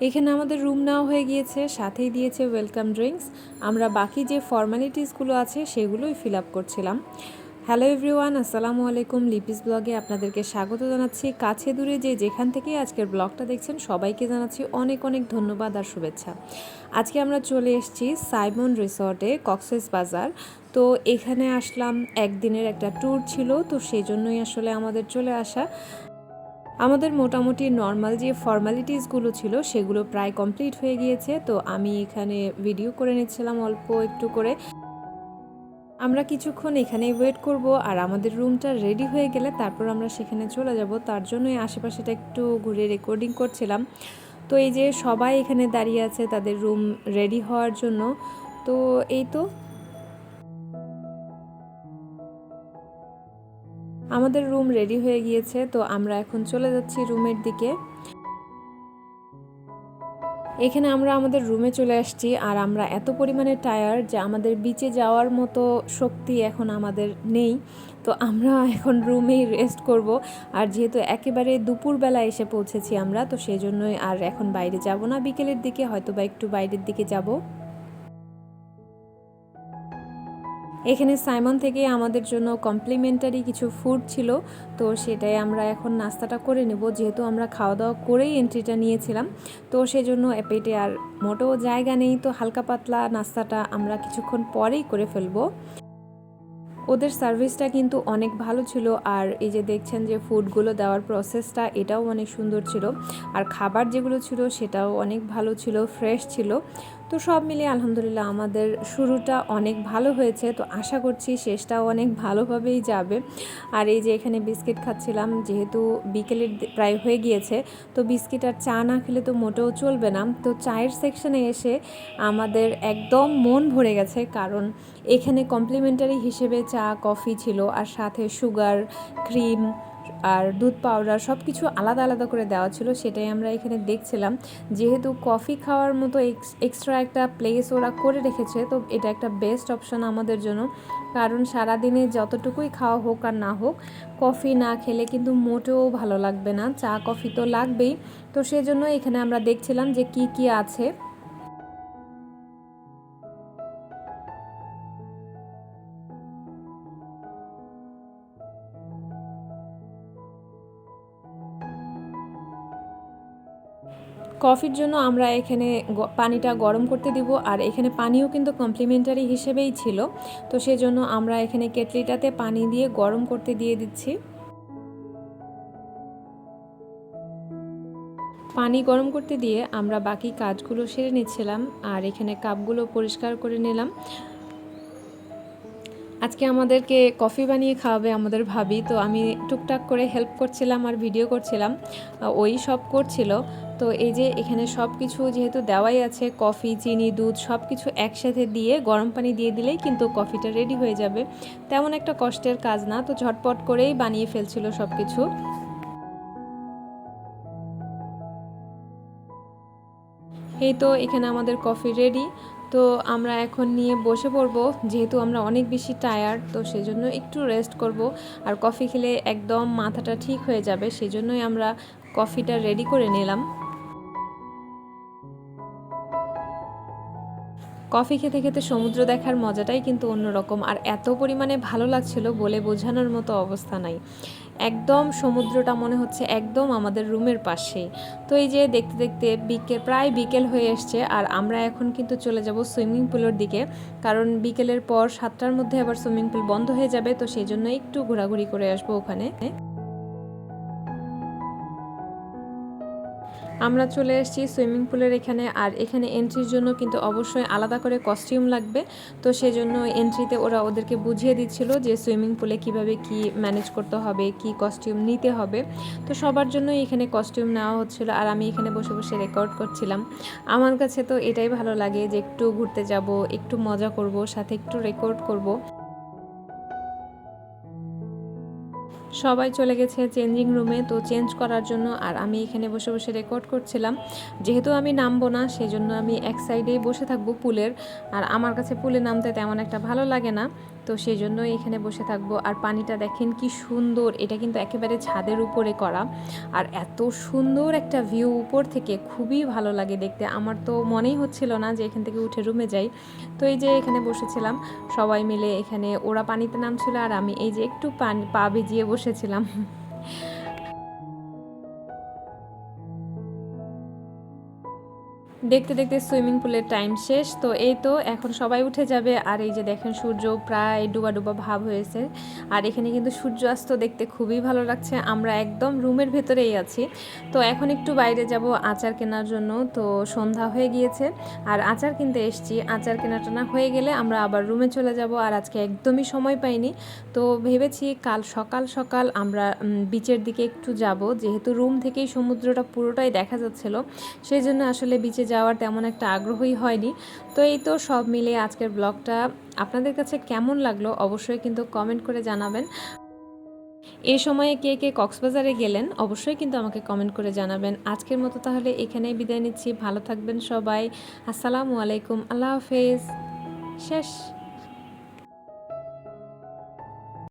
এখানে আমাদের রুম নেওয়া হয়ে গিয়েছে, সাথেই দিয়েছে ওয়েলকাম ড্রিঙ্কস আমরা বাকি যে ফর্মালিটিসগুলো আছে সেগুলোই ফিল আপ করছিলাম। হ্যালো এভরিওয়ান আসসালামু আলাইকুম। লিপিস ব্লগে আপনাদেরকে স্বাগত জানাচ্ছি। কাছে দূরে যে যেখান থেকে আজকের ব্লগটা দেখছেন, সবাইকে জানাচ্ছি অনেক অনেক ধন্যবাদ আর শুভেচ্ছা। আজকে আমরা চলে এসেছি সাইমন রিসর্টে কক্সেস বাজার তো এখানে আসলাম, একদিনের একটা ট্যুর ছিল, তো সেই জন্যই আসলে আমাদের চলে আসা। আমাদের মোটামুটি নর্মাল যে ফর্মালিটিসগুলো ছিল, সেগুলো প্রায় কমপ্লিট হয়ে গিয়েছে। তো আমি এখানে ভিডিও করে নিচ্ছিলাম অল্প একটু করে। আমরা কিছুক্ষণ এখানেই ওয়েট করব আর আমাদের রুমটা রেডি হয়ে গেলে তারপর আমরা সেখানে চলে যাব। তার জন্যই আশেপাশেটা একটু ঘুরে রেকর্ডিং করছিলাম। তো এই যে সবাই এখানে দাঁড়িয়ে আছে তাদের রুম রেডি হওয়ার জন্য। তো এই তো আমাদের রুম রেডি হয়ে গিয়েছে, তো আমরা এখন চলে যাচ্ছি রুমের দিকে। এখানে আমরা আমাদের রুমে চলে আসছি, আর আমরা এত পরিমাণে টায়ার যে আমাদের বিচে যাওয়ার মতো শক্তি এখন আমাদের নেই। তো আমরা এখন রুমেই রেস্ট করব, আর যেহেতু একেবারে দুপুরবেলা এসে পৌঁছেছি আমরা, তো সেই জন্যই আর এখন বাইরে যাব না। বিকেলের দিকে হয়তো বা একটু বাইরের দিকে যাব। এখানে সাইমন থেকে আমাদের জন্য কমপ্লিমেন্টারি কিছু ফুড ছিল, তো সেটাই আমরা এখন নাস্তাটা করে নেব। যেহেতু আমরা খাওয়া দাওয়া করেই এন্ট্রিটা নিয়েছিলাম, তো সেজন্য পেটে আর মোটেও জায়গা নেই, তো হালকা পাতলা নাস্তাটা আমরা কিছুক্ষণ পরেই করে ফেলব। ওদের সার্ভিসটা কিন্তু অনেক ভালো ছিল, আর এই যে দেখছেন যে ফুডগুলো দেওয়ার প্রসেসটা, এটাও অনেক সুন্দর ছিল। আর খাবার যেগুলো ছিল, সেটাও অনেক ভালো ছিল, ফ্রেশ ছিল। তো সব মিলিয়ে আলহামদুলিল্লাহ আমাদের শুরুটা অনেক ভালো হয়েছে। তো আশা করছি শেষটাও অনেক ভালোভাবেই যাবে। আর এই যে এখানে বিস্কিট খাচ্ছিলাম, যেহেতু বিকেলের প্রায় হয়ে গিয়েছে, তো বিস্কিট আর চা না খেলে তো মোটেও চলবে না। তো চায়ের সেকশনে এসে আমাদের একদম মন ভরে গেছে, কারণ এখানে কমপ্লিমেন্টারি হিসেবে চা, কফি ছিল, আর সাথে সুগার, ক্রিম আর দুধ পাউডার সব কিছু আলাদা আলাদা করে দেওয়া ছিল, সেটাই আমরা এখানে দেখছিলাম। যেহেতু কফি খাওয়ার মতো এক্সট্রা একটা প্লেস ওরা করে রেখেছে, তো এটা একটা বেস্ট অপশন আমাদের জন্য। কারণ সারাদিনে যতটুকুই খাওয়া হোক আর না হোক কফি না খেলে কিন্তু মোটেও ভালো লাগবে না। চা কফি তো লাগবেই। তো সেজন্য এখানে আমরা দেখছিলাম যে কি কি আছে। কফির জন্য আমরা এখানে পানিটা গরম করতে দিব। আর এখানে পানিও কিন্তু কমপ্লিমেন্টারি হিসেবেই ছিল। তো সেজন্য আমরা এখানে কেটলিটাতে পানি দিয়ে গরম করতে দিয়ে দিচ্ছি। পানি গরম করতে দিয়ে আমরা বাকি কাজগুলো সেরে নিচ্ছিলাম। আর এখানে কাপগুলো পরিষ্কার করে নিলাম। আজকে আমাদেরকে কফি বানিয়ে খাওয়াবে আমাদের ভাবি। তো আমি টুকটাক করে হেল্প করছিলাম আর ভিডিও করছিলাম। ওই সব করছিল। তো এই যে এখানে সব কিছু যেহেতু দেওয়াই আছে, কফি, চিনি, দুধ সব কিছু একসাথে দিয়ে গরম পানি দিয়ে দিলেই কিন্তু কফিটা রেডি হয়ে যাবে। তেমন একটা কষ্টের কাজ না, তো ঝটপট করেই বানিয়ে ফেলছিল সব কিছু এই তো এখানে আমাদের কফি রেডি তো আমরা এখন নিয়ে বসে পড়ব। যেহেতু আমরা অনেক বেশি টায়ার্ড তো সেজন্য একটু রেস্ট করব। আর কফি খেলে একদম মাথাটা ঠিক হয়ে যাবে, সেজন্যই আমরা কফিটা রেডি করে নিলাম। কফি খেতে খেতে সমুদ্র দেখার মজাটাই কিন্তু অন্যরকম। আর এত পরিমাণে ভালো লাগছিল বলে বোঝানোর মতো অবস্থা নাই। একদম সমুদ্রটা মনে হচ্ছে একদম আমাদের রুমের পাশে। তো এই যে দেখতে দেখতে বিকেল, প্রায় বিকেল হয়ে এসছে আর আমরা এখন কিন্তু চলে যাব সুইমিং পুলের দিকে। কারণ বিকেলের পর সাতটার মধ্যে আবার সুইমিং পুল বন্ধ হয়ে যাবে, তো সেই জন্য একটু ঘোরাঘুরি করে আসব ওখানে। আমরা চলে এসেছি সুইমিং পুলের এখানে, আর এখানে এন্ট্রির জন্য কিন্তু অবশ্যই আলাদা করে কস্টিউম লাগবে। তো সেজন্য এন্ট্রিতে ওরা ওদেরকে বুঝিয়ে দিচ্ছিল যে সুইমিং পুলে কীভাবে কি ম্যানেজ করতে হবে, কি কস্টিউম নিতে হবে। তো সবার জন্য এখানে কস্টিউম নেওয়া হচ্ছিল, আর আমি এখানে বসে বসে রেকর্ড করছিলাম। আমার কাছে তো এটাই ভালো লাগে যে একটু ঘুরতে যাব, একটু মজা করব, সাথে একটু রেকর্ড করব। সবাই চলে গেছে চেঞ্জিং রুমে তো চেঞ্জ করার জন্য আর আমি এখানে বসে বসে রেকর্ড করছিলাম। যেহেতু আমি নামবো না সেই জন্য আমি এক সাইডেই বসে থাকব পুলের। আর আমার কাছে পুলে নামতে তেমন একটা ভালো লাগে না, তো সেই জন্যই এখানে বসে থাকব। আর পানিটা দেখেন কি সুন্দর, এটা কিন্তু একেবারে ছাদের উপরে করা। আর এত সুন্দর একটা ভিউ উপর থেকে, খুবই ভালো লাগে দেখতে। আমার তো মনেই হচ্ছিল না যে এখান থেকে উঠে রুমে যাই। তো এই যে এখানে বসেছিলাম, সবাই মিলে এখানে ওরা পানিতে নামছিল আর আমি এই যে একটু পানি, পা ভিজিয়ে বসেছিলাম। দেখতে দেখতে সুইমিং পুলের টাইম শেষ, তো এই তো এখন সবাই উঠে যাবে। আর এই যে দেখেন সূর্য প্রায় ডুবা ডুবা ভাব হয়েছে। আর এখানে কিন্তু সূর্যাস্ত দেখতে খুবই ভালো লাগছে। আমরা একদম রুমের ভেতরেই আছি। তো এখন একটু বাইরে যাব আচার কেনার জন্য। তো সন্ধ্যা হয়ে গিয়েছে। আর আচার কিনতে এসছি। আচার কেনাটানা হয়ে গেলে আমরা আবার রুমে চলে যাব। আর আজকে একদমই সময় পাইনি। তো ভেবেছি কাল সকাল সকাল আমরা বিচের দিকে একটু যাব। যেহেতু রুম থেকেই সমুদ্রটা পুরোটাই দেখা যাচ্ছিল। সেই জন্য আসলে বিচে যাওয়ার তেমন একটা আগ্রহই হয়নি। তো এই তো সব মিলে আজকের ব্লগটা। আপনাদের কাছে কেমন লাগল অবশ্যই কিন্তু কমেন্ট করে জানাবেন। এ সময়ে কে কে কক্সবাজারে গেলেন অবশ্যই কিন্তু আমাকে কমেন্ট করে জানাবেন। আজকের মতো তাহলে এখানেই বিদায় নিচ্ছি। ভালো থাকবেন সবাই। আসসালামু আলাইকুম। আল্লাহ হাফেজ। শেষ।